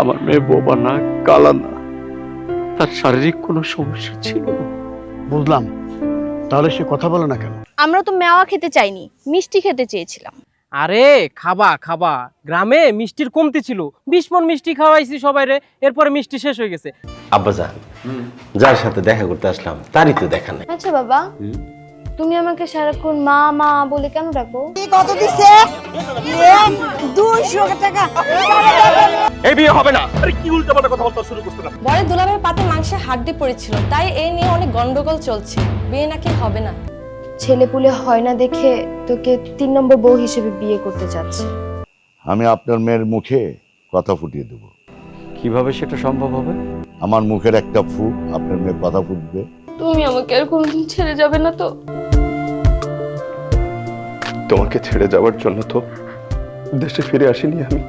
আমার মেয়ে বোবা না কালা না। তার শারীরিক কোনো সমস্যা ছিল না। বুঝলাম। তাহলে সে কথা বলে না কেন? আমরা তো মেওয়া খেতে চাইনি মিষ্টি খেতে চেয়েছিলাম। আরে খাবা খাবা। গ্রামে মিষ্টির কমতি ছিল। বিশ মন মিষ্টি খাওয়াইছি সবাই রে এরপরে মিষ্টি শেষ হয়ে গেছে। আব্বাজান যার সাথে দেখা করতে আসলাম তারই তো দেখা নাই। আচ্ছা বাবা তুমি আমাকে সারাক্ষণ মা মা বলে কেন ডাকো? কত দিছে? দুইশো টাকা। এই বিয়ে হবে না। আরে কি উল্টাপাল্টা কথা বলতে শুরু করতে না দুলাভের পাতে মাংসে হাড্ডি পড়েছিল তাই এই নিয়ে অনেক গন্ডগোল চলছে। বিয়ে নাকি হবে না। ছেলেপুলে হয় না দেখে তোকে তিন নম্বর বউ হিসেবে বিয়ে করতে চাচ্ছে। আমি আপনার মেয়ের মুখে কথা ফুটিয়ে দেব। কীভাবে সেটা সম্ভব হবে? আমার মুখের একটা ফু আপনার মেয়ে কথা ফুটবে। তুমি আমাকে আর কোনোদিন ছেড়ে যাবে না তো। তোমাকে ছেড়ে যাওয়ার জন্য তো দেশে ফিরে আসিনি আমি।